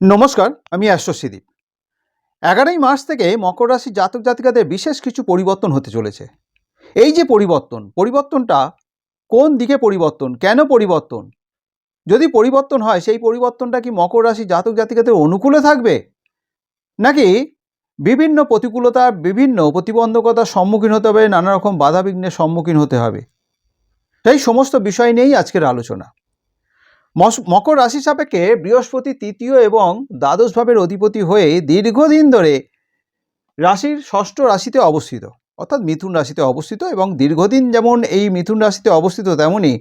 নমস্কার, আমি অ্যাস্ট্রোসিদীপ এগারোই মার্চ থেকে মকর রাশি জাতক জাতিকাদের বিশেষ কিছু পরিবর্তন হতে চলেছে। এই যে পরিবর্তন, পরিবর্তনটা কোন দিকে পরিবর্তন, কেন পরিবর্তন? যদি পরিবর্তন হয়, সেই পরিবর্তনটা কি মকর রাশি জাতক জাতিকাদের অনুকূলে থাকবে? নাকি বিভিন্ন প্রতিকূলতা বিভিন্ন প্রতিবন্ধকতার সম্মুখীন হতে হবে, নানা রকম বাধা বিঘ্নের সম্মুখীন হতে হবে? সেই সমস্ত বিষয় নিয়েই আজকের আলোচনা। মকর রাশি সাপেক্ষে বৃহস্পতি তৃতীয় এবং দ্বাদশ ভাবের অধিপতি হয়ে দীর্ঘদিন ধরে রাশির ষষ্ঠ রাশিতে অবস্থিত। অর্থাৎ মিথুন রাশিতে অবস্থিত এবং দীর্ঘদিন যেমন এই মিথুন রাশিতে অবস্থিত তেমনই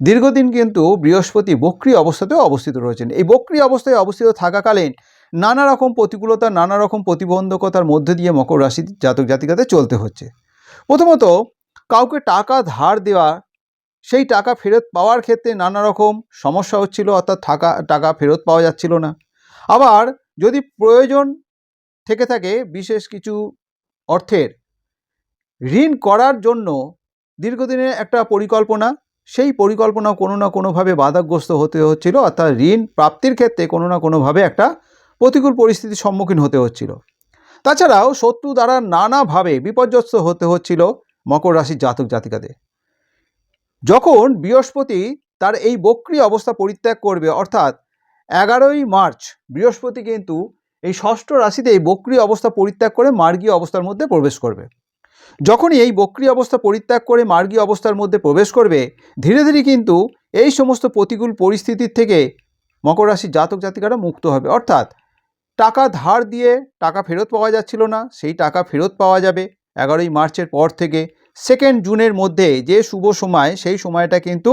দীর্ঘদিন কিন্তু বৃহস্পতি বক্রী অবস্থাতেও অবস্থিত রয়েছেন। এই বক্রী অবস্থায় অবস্থিত থাকাকালীন নানা রকম প্রতিকূলতা, নানা রকম প্রতিবন্ধকতার মধ্যে দিয়ে মকর রাশি জাতক জাতিকাদের চলতে হচ্ছে। প্রথমত, কাউকে টাকা ধার দেওয়া সেই টাকা ফেরত পাওয়ার ক্ষেত্রে নানা রকম সমস্যা হচ্ছিল, অর্থাৎ থাকা, টাকা ফেরত পাওয়া যাচ্ছিল না। আবার যদি প্রয়োজন থেকে থাকে বিশেষ কিছু অর্থের, ঋণ করার জন্য দীর্ঘদিনের একটা পরিকল্পনা, সেই পরিকল্পনা কোনো না কোনোভাবে বাধাগ্রস্ত হতে হচ্ছিল, অর্থাৎ ঋণ প্রাপ্তির ক্ষেত্রে কোনো না কোনোভাবে একটা প্রতিকূল পরিস্থিতির সম্মুখীন হতে হচ্ছিল। তাছাড়াও শত্রু দ্বারা নানাভাবে বিপর্যস্ত হতে হচ্ছিল মকর রাশির জাতক জাতিকাদের যখন বৃহস্পতি তার এই বক্রি অবস্থা পরিত্যাগ করবে, অর্থাৎ এগারোই মার্চ, বৃহস্পতি কিন্তু এই ষষ্ঠ রাশিতে এই বক্রি অবস্থা পরিত্যাগ করে মার্গীয় অবস্থার মধ্যে প্রবেশ করবে। যখনই এই বক্রি অবস্থা পরিত্যাগ করে মার্গীয় অবস্থার মধ্যে প্রবেশ করবে, ধীরে ধীরে কিন্তু এই সমস্ত প্রতিকূল পরিস্থিতির থেকে মকর রাশির জাতক জাতিকারা মুক্ত হবে। অর্থাৎ টাকা ধার দিয়ে টাকা ফেরত পাওয়া যাচ্ছিল না, সেই টাকা ফেরত পাওয়া যাবে। এগারোই মার্চের পর থেকে সেকেন্ড জুনের মধ্যে যে শুভ সময়, সেই সময়টা কিন্তু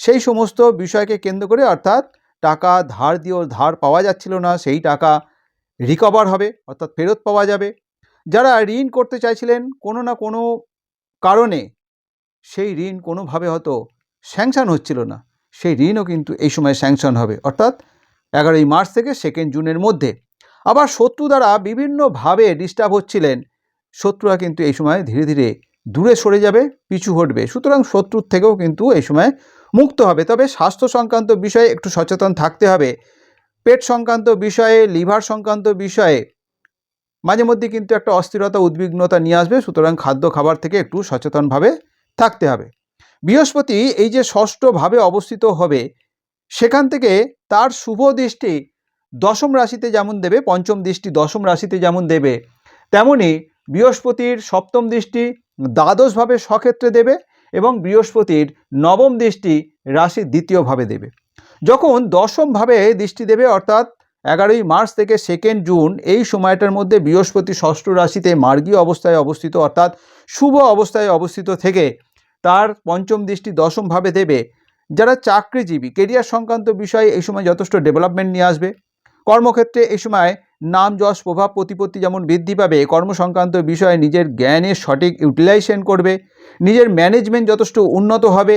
সেই সমস্ত বিষয়কে কেন্দ্র করে অর্থাৎ টাকা ধার দিয়েও ধার পাওয়া যাচ্ছিল না, সেই টাকা রিকভার হবে, অর্থাৎ ফেরত পাওয়া যাবে। যারা ঋণ করতে চাইছিলেন, কোনো না কোনো কারণে সেই ঋণ কোনোভাবে হয়তো স্যাংশন হচ্ছিল না। সেই ঋণও কিন্তু এই সময় স্যাংশন হবে, অর্থাৎ এগারোই মার্চ থেকে সেকেন্ড জুনের মধ্যে। আবার শত্রু দ্বারা বিভিন্নভাবে ডিস্টার্ব হচ্ছিলেন, শত্রুরা কিন্তু এই সময় ধীরে ধীরে দূরে সরে যাবে, পিছু হটবে। সুতরাং শত্রুর থেকেও কিন্তু এই সময় মুক্ত হবে। তবে স্বাস্থ্য সংক্রান্ত বিষয়ে একটু সচেতন থাকতে হবে। পেট সংক্রান্ত বিষয়ে, লিভার সংক্রান্ত বিষয়ে মাঝে মধ্যে কিন্তু একটা অস্থিরতা, উদ্বিগ্নতা নিয়ে আসবে। সুতরাং খাদ্য, খাবার থেকে একটু সচেতনভাবে থাকতে হবে। বৃহস্পতি এই যে ষষ্ঠভাবে অবস্থিত হবে, সেখান থেকে তার শুভ দৃষ্টি দশম রাশিতে যেমন দেবে, পঞ্চম দৃষ্টি দশম রাশিতে যেমন দেবে, তেমনি বৃহস্পতির সপ্তম দৃষ্টি দ্বাদশভাবে স্বক্ষেত্রে দেবে এবং বৃহস্পতির নবম দৃষ্টি রাশির দ্বিতীয়ভাবে দেবে। যখন দশমভাবে দৃষ্টি দেবে, অর্থাৎ এগারোই মার্চ থেকে সেকেন্ড জুন, এই সময়টার মধ্যে বৃহস্পতি ষষ্ঠ রাশিতে মার্গীয় অবস্থায় অবস্থিত, অর্থাৎ শুভ অবস্থায় অবস্থিত থেকে তার পঞ্চম দৃষ্টি দশমভাবে দেবে। যারা চাকরিজীবী কেরিয়ার সংক্রান্ত বিষয়ে এই সময় যথেষ্ট ডেভেলপমেন্ট নিয়ে আসবে। কর্মক্ষেত্রে এই সময় নাম যশ, প্রভাব, প্রতিপত্তি যেমন বৃদ্ধি পাবে কর্ম সংক্রান্ত বিষয়ে নিজের জ্ঞানের সঠিক ইউটিলাইজেশন করবে, নিজের ম্যানেজমেন্ট যথেষ্ট উন্নত হবে,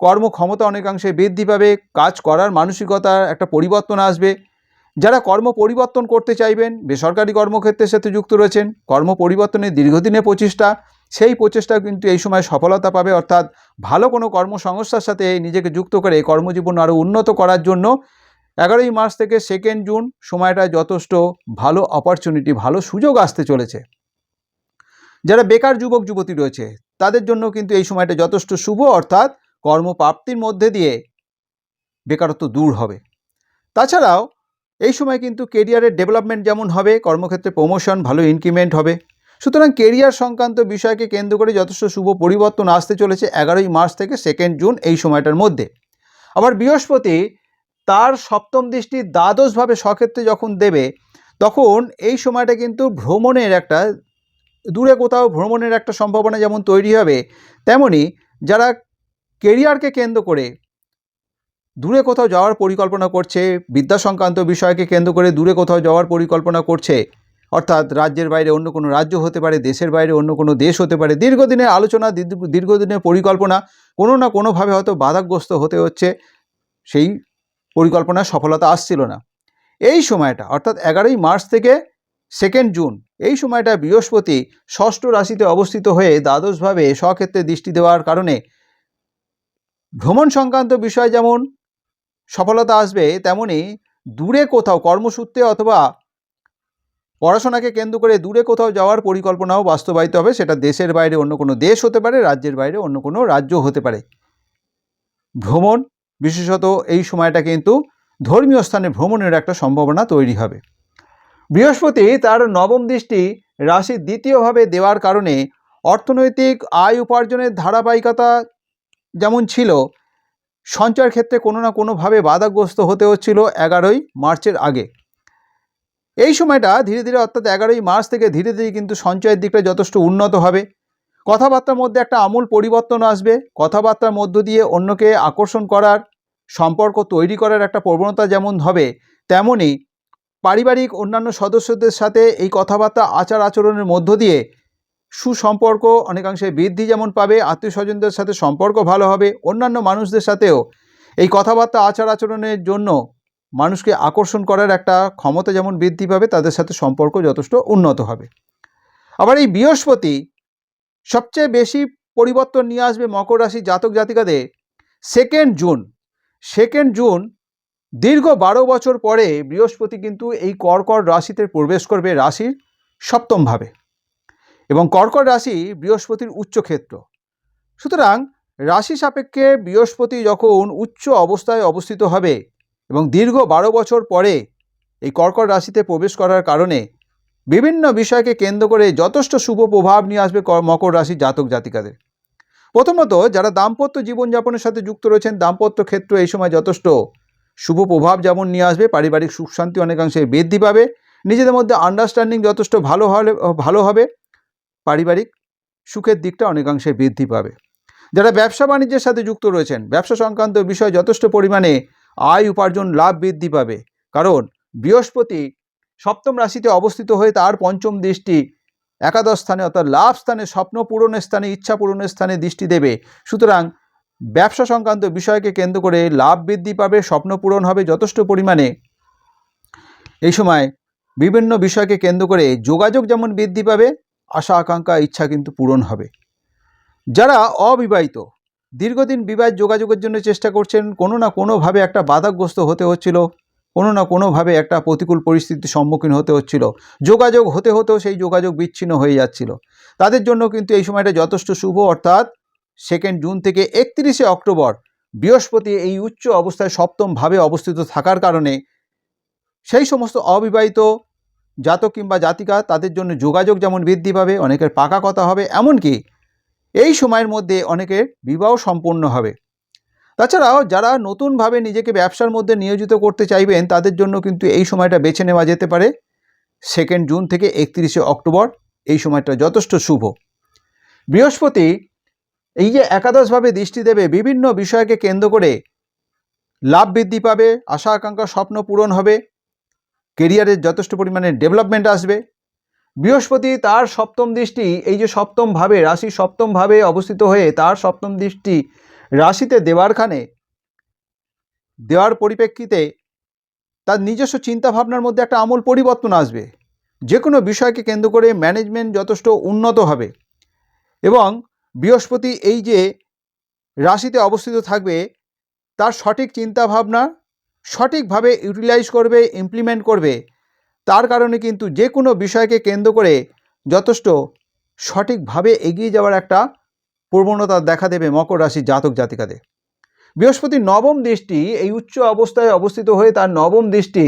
কর্মক্ষমতা অনেকাংশে বৃদ্ধি পাবে, কাজ করার মানসিকতার একটা পরিবর্তন আসবে। যারা কর্ম পরিবর্তন করতে চাইবেন, বেসরকারি কর্মক্ষেত্রের সাথে যুক্ত রয়েছেন, কর্ম পরিবর্তনের দীর্ঘদিনের প্রচেষ্টা, সেই প্রচেষ্টা কিন্তু এই সময় সফলতা পাবে, অর্থাৎ ভালো কোনো কর্মসংস্থার সাথে নিজেকে যুক্ত করে কর্মজীবন আরও উন্নত করার জন্য এগারোই মার্চ থেকে সেকেন্ড জুন সময়টায় যথেষ্ট ভালো অপরচুনিটি ভালো সুযোগ আসতে চলেছে। যারা বেকার যুবক, যুবতী রয়েছে, তাদের জন্য কিন্তু এই সময়টা যথেষ্ট শুভ, অর্থাৎ কর্মপ্রাপ্তির মধ্যে দিয়ে বেকারত্ব দূর হবে। তাছাড়াও এই সময় কিন্তু কেরিয়ারের ডেভেলপমেন্ট যেমন হবে, কর্মক্ষেত্রে প্রমোশন ভালো ইনক্রিমেন্ট হবে। সুতরাং কেরিয়ার সংক্রান্ত বিষয়কে কেন্দ্র করে যথেষ্ট শুভ পরিবর্তন আসতে চলেছে এগারোই মার্চ থেকে সেকেন্ড জুন এই সময়টার মধ্যে। আবার বৃহস্পতি তার সপ্তম দৃষ্টি দ্বাদশভাবে স্বক্ষেত্রে যখন দেবে, তখন এই সময়টা কিন্তু ভ্রমণের একটা, দূরে কোথাও ভ্রমণের একটা সম্ভাবনা যেমন তৈরি হবে, তেমনি যারা কেরিয়ারকে কেন্দ্র করে দূরে কোথাও যাওয়ার পরিকল্পনা করছে, বিদ্যা সংক্রান্ত বিষয়কে কেন্দ্র করে দূরে কোথাও যাওয়ার পরিকল্পনা করছে, অর্থাৎ রাজ্যের বাইরে অন্য কোনো রাজ্য হতে পারে, দেশের বাইরে অন্য কোনো দেশ হতে পারে, দীর্ঘদিনের আলোচনা দীর্ঘদিনের পরিকল্পনা কোনো না কোনোভাবে হয়তো বাধাগ্রস্ত হতে হচ্ছে, সেই পরিকল্পনার সফলতা আসছিল না। এই সময়টা, অর্থাৎ এগারোই মার্চ থেকে সেকেন্ড জুন এই সময়টা বৃহস্পতি ষষ্ঠ রাশিতে অবস্থিত হয়ে দ্বাদশভাবে স্বক্ষেত্রে দৃষ্টি দেওয়ার কারণে ভ্রমণ সংক্রান্ত বিষয় যেমন সফলতা আসবে, তেমনি দূরে কোথাও কর্মসূত্রে অথবা পড়াশোনাকে কেন্দ্র করে দূরে কোথাও যাওয়ার পরিকল্পনাও বাস্তবায়িত হবে। সেটা দেশের বাইরে অন্য কোনো দেশ হতে পারে, রাজ্যের বাইরে অন্য কোনো রাজ্য হতে পারে। ভ্রমণ বিশেষত এই সময়টা কিন্তু ধর্মীয় স্থানে ভ্রমণের একটা সম্ভাবনা তৈরি হবে। বৃহস্পতি তার নবম দৃষ্টি রাশির দ্বিতীয়ভাবে দেওয়ার কারণে অর্থনৈতিক আয় উপার্জনের ধারাবাহিকতা যেমন ছিল, সঞ্চয়ের ক্ষেত্রে কোনো না কোনোভাবে বাধাগ্রস্ত হতে হচ্ছিল এগারোই মার্চের আগে। এই সময়টা ধীরে ধীরে অর্থাৎ এগারোই মার্চ থেকে ধীরে ধীরে কিন্তু সঞ্চয়ের দিকটা যথেষ্ট উন্নত হবে। কথাবার্তার মধ্যে একটা আমূল পরিবর্তন আসবে। কথাবার্তার মধ্য দিয়ে অন্যকে আকর্ষণ করার সম্পর্ক তৈরি করার একটা প্রবণতা যেমন হবে তেমনই পারিবারিক অন্যান্য সদস্যদের সাথে এই কথাবার্তা, আচার আচরণের মধ্য দিয়ে সুসম্পর্ক অনেকাংশে বৃদ্ধি যেমন পাবে আত্মীয় স্বজনদের সাথে সম্পর্ক ভালো হবে, অন্যান্য মানুষদের সাথেও এই কথাবার্তা, আচার আচরণের জন্য মানুষকে আকর্ষণ করার একটা ক্ষমতা যেমন বৃদ্ধি পাবে, তাদের সাথে সম্পর্ক যথেষ্ট উন্নত হবে। আবার এই বৃহস্পতি সবচেয়ে বেশি পরিবর্তন নিয়ে আসবে মকর রাশি জাতক জাতিকাদের সেকেন্ড জুন সেকেন্ড জুন, দীর্ঘ বারো বছর পরে বৃহস্পতি কিন্তু এই কর্কট রাশিতে প্রবেশ করবে রাশির সপ্তমভাবে এবং কর্কট রাশি বৃহস্পতির উচ্চক্ষেত্র সুতরাং রাশি সাপেক্ষে বৃহস্পতি যখন উচ্চ অবস্থায় অবস্থিত হবে এবং দীর্ঘ বারো বছর পরে এই কর্কট রাশিতে প্রবেশ করার কারণে বিভিন্ন বিষয়কে কেন্দ্র করে যথেষ্ট শুভ প্রভাব নিয়ে আসবে মকর রাশি জাতক জাতিকাদের প্রথমত, যারা দাম্পত্য জীবনযাপনের সাথে যুক্ত রয়েছেন, দাম্পত্য ক্ষেত্র এই সময় যথেষ্ট। শুভ প্রভাব যেমন নিয়ে আসবে, পারিবারিক সুখ শান্তি অনেকাংশে বৃদ্ধি পাবে। নিজেদের মধ্যে আন্ডারস্ট্যান্ডিং যথেষ্ট ভালো হলে, ভালো হবে। পারিবারিক সুখের দিকটা অনেকাংশে বৃদ্ধি পাবে। যারা ব্যবসা বাণিজ্যের সাথে যুক্ত রয়েছেন, ব্যবসা সংক্রান্ত বিষয়ে যথেষ্ট পরিমাণে আয় উপার্জন, লাভ বৃদ্ধি পাবে। কারণ বৃহস্পতি সপ্তম রাশিতে অবস্থিত হয়ে তার পঞ্চম দৃষ্টি একাদশ স্থানে অর্থাৎ লাভ স্থানে, স্বপ্ন পূরণের স্থানে, ইচ্ছা পূরণের স্থানে দৃষ্টি দেবে। সুতরাং ব্যবসা সংক্রান্ত বিষয়কে কেন্দ্র করে লাভ বৃদ্ধি পাবে, স্বপ্ন পূরণ হবে যথেষ্ট পরিমাণে। এই সময় বিভিন্ন বিষয়কে কেন্দ্র করে যোগাযোগ যেমন বৃদ্ধি পাবে, আশা, আকাঙ্ক্ষা, ইচ্ছা কিন্তু পূরণ হবে। যারা অবিবাহিত, দীর্ঘদিন বিবাহ যোগাযোগের জন্য চেষ্টা করছেন, কোনো না কোনোভাবে একটা বাধাগ্রস্ত হতে হচ্ছিল। কোনো না কোনোভাবে একটা প্রতিকূল পরিস্থিতির সম্মুখীন হতে হচ্ছিল। যোগাযোগ হতে হতেও সেই যোগাযোগ বিচ্ছিন্ন হয়ে যাচ্ছিল। তাদের জন্য কিন্তু এই সময়টা যথেষ্ট শুভ, অর্থাৎ সেকেন্ড জুন থেকে একত্রিশে অক্টোবর বৃহস্পতি এই উচ্চ অবস্থায় সপ্তমভাবে অবস্থিত থাকার কারণে সেই সমস্ত অবিবাহিত জাতক কিংবা জাতিকা তাদের জন্য যোগাযোগ যেমন বৃদ্ধি পাবে, অনেকের পাকা কথা হবে, এমনকি এই সময়ের মধ্যে অনেকের বিবাহ সম্পূর্ণ হবে। তাছাড়াও যারা নতুনভাবে নিজেকে ব্যবসার মধ্যে নিয়োজিত করতে চাইবেন, তাদের জন্য কিন্তু এই সময়টা বেছে নেওয়া যেতে পারে। সেকেন্ড জুন থেকে একত্রিশে অক্টোবর, এই সময়টা যথেষ্ট শুভ। বৃহস্পতি, এই যে একাদশভাবে দৃষ্টি দেবে, বিভিন্ন বিষয়কে কেন্দ্র করে লাভ বৃদ্ধি পাবে, আশা আকাঙ্ক্ষা স্বপ্ন পূরণ হবে কেরিয়ারের যথেষ্ট পরিমাণে ডেভেলপমেন্ট আসবে। বৃহস্পতি, তার সপ্তম দৃষ্টি, এই যে সপ্তমভাবে রাশি সপ্তমভাবে অবস্থিত হয়ে তার সপ্তম দৃষ্টি রাশিতে দেওয়ারখানে, দেওয়ার পরিপ্রেক্ষিতে তার নিজস্ব চিন্তাভাবনার মধ্যে একটা আমূল পরিবর্তন আসবে। যে কোনো বিষয়কে কেন্দ্র করে ম্যানেজমেন্ট যথেষ্ট উন্নত হবে এবং বৃহস্পতি এই যে রাশিতে অবস্থিত থাকবে, তার সঠিক চিন্তাভাবনা সঠিকভাবে ইউটিলাইজ করবে, ইমপ্লিমেন্ট করবে, তার কারণে কিন্তু যে কোনো বিষয়কে কেন্দ্র করে যথেষ্ট সঠিকভাবে এগিয়ে যাওয়ার একটা প্রবণতা দেখা দেবে মকর রাশির জাতক জাতিকাদের। বৃহস্পতির নবম দৃষ্টি এই উচ্চ অবস্থায় অবস্থিত হয়ে তার নবম দৃষ্টি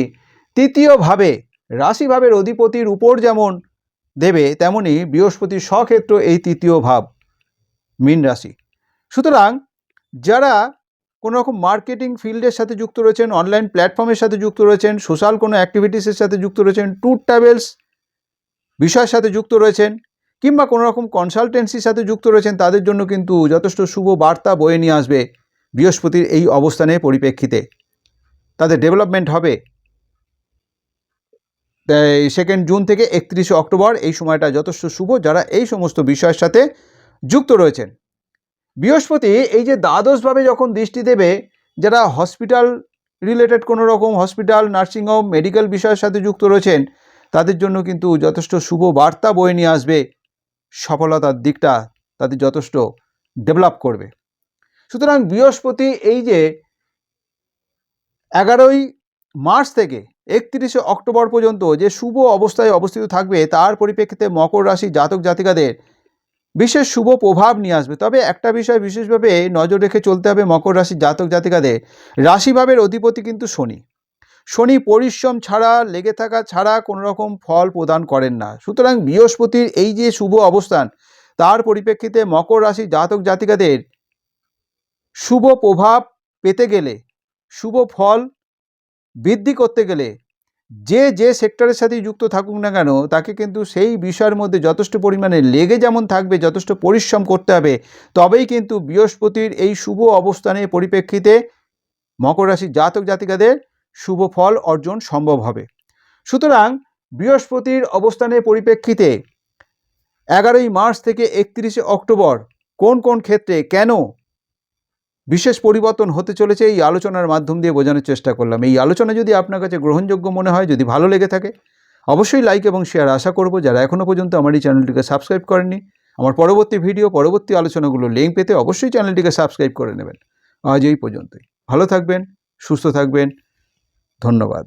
তৃতীয়ভাবে রাশিভাবের অধিপতির উপর যেমন দেবে, তেমনি বৃহস্পতির স্বক্ষেত্র এই তৃতীয় ভাব, মীন রাশি। সুতরাং যারা কোনো রকম মার্কেটিং ফিল্ডের সাথে যুক্ত রয়েছেন, অনলাইন প্ল্যাটফর্মের সাথে যুক্ত রয়েছেন, সোশ্যাল কোনো অ্যাক্টিভিটিসের সাথে যুক্ত রয়েছেন, ট্যুর ট্রাভেলস বিষয়ের সাথে যুক্ত রয়েছেন কিংবা কোনো রকম কনসালটেন্সির সাথে যুক্ত রয়েছেন, তাদের জন্য কিন্তু যথেষ্ট শুভ বার্তা বয়ে নিয়ে আসবে বৃহস্পতির এই অবস্থানের পরিপ্রেক্ষিতে। তাদের ডেভেলপমেন্ট হবে সেকেন্ড জুন থেকে একত্রিশে অক্টোবর। এই সময়টা যথেষ্ট শুভ, যারা এই সমস্ত বিষয়ের সাথে যুক্ত রয়েছেন। বৃহস্পতি এই যে দ্বাদশভাবে যখন দৃষ্টি দেবে, যারা হসপিটাল রিলেটেড কোনো রকম হসপিটাল নার্সিংহোম মেডিকেল বিষয়ের সাথে যুক্ত রয়েছেন, তাদের জন্য কিন্তু যথেষ্ট শুভ বার্তা বয়ে নিয়ে আসবে সফলতার দিকটা তাদের যথেষ্ট ডেভেলপ করবে। সুতরাং বৃহস্পতি এই যে এগারোই মার্চ থেকে একত্রিশে অক্টোবর পর্যন্ত যে শুভ অবস্থায় অবস্থিত থাকবে, তার পরিপ্রেক্ষিতে মকর রাশি জাতক জাতিকাদের বিশেষ শুভ প্রভাব নিয়ে আসবে। তবে একটা বিষয় বিশেষভাবে নজর রেখে চলতে হবে মকর রাশির জাতক জাতিকাদের। রাশিভাবের অধিপতি কিন্তু শনি। শনি পরিশ্রম ছাড়া, লেগে থাকা ছাড়া কোনো রকম ফল প্রদান করেন না। সুতরাং বৃহস্পতির এই যে শুভ অবস্থান, তার পরিপ্রেক্ষিতে মকর রাশি জাতক জাতিকাদের শুভ প্রভাব পেতে গেলে, শুভ ফল বৃদ্ধি করতে গেলে, যে যে সেক্টরের সাথে যুক্ত থাকুক না কেন, তাকে কিন্তু সেই বিষয়ের মধ্যে যথেষ্ট পরিমাণে লেগে যেমন থাকবে, যথেষ্ট পরিশ্রম করতে হবে, তবেই কিন্তু বৃহস্পতির এই শুভ অবস্থানের পরিপ্রেক্ষিতে মকর রাশির জাতক জাতিকাদের শুভ ফল অর্জন সম্ভব হবে। সুতরাং বৃহস্পতির অবস্থানের পরিপ্রেক্ষিতে এগারোই মার্চ থেকে একত্রিশে অক্টোবর কোন কোন ক্ষেত্রে কেন বিশেষ পরিবর্তন হতে চলেছে এই আলোচনার মাধ্যম দিয়ে বোঝানোর চেষ্টা করলাম। এই আলোচনা যদি আপনার কাছে গ্রহণযোগ্য মনে হয়, যদি ভালো লেগে থাকে, অবশ্যই লাইক এবং শেয়ার আশা করব। যারা এখনও পর্যন্ত আমার এই চ্যানেলটিকে সাবস্ক্রাইব করেননি, আমার পরবর্তী ভিডিও পরবর্তী আলোচনাগুলো লিঙ্ক পেতে অবশ্যই চ্যানেলটিকে সাবস্ক্রাইব করে নেবেন। আজ এই পর্যন্তই। ভালো থাকবেন, সুস্থ থাকবেন ধন্যবাদ।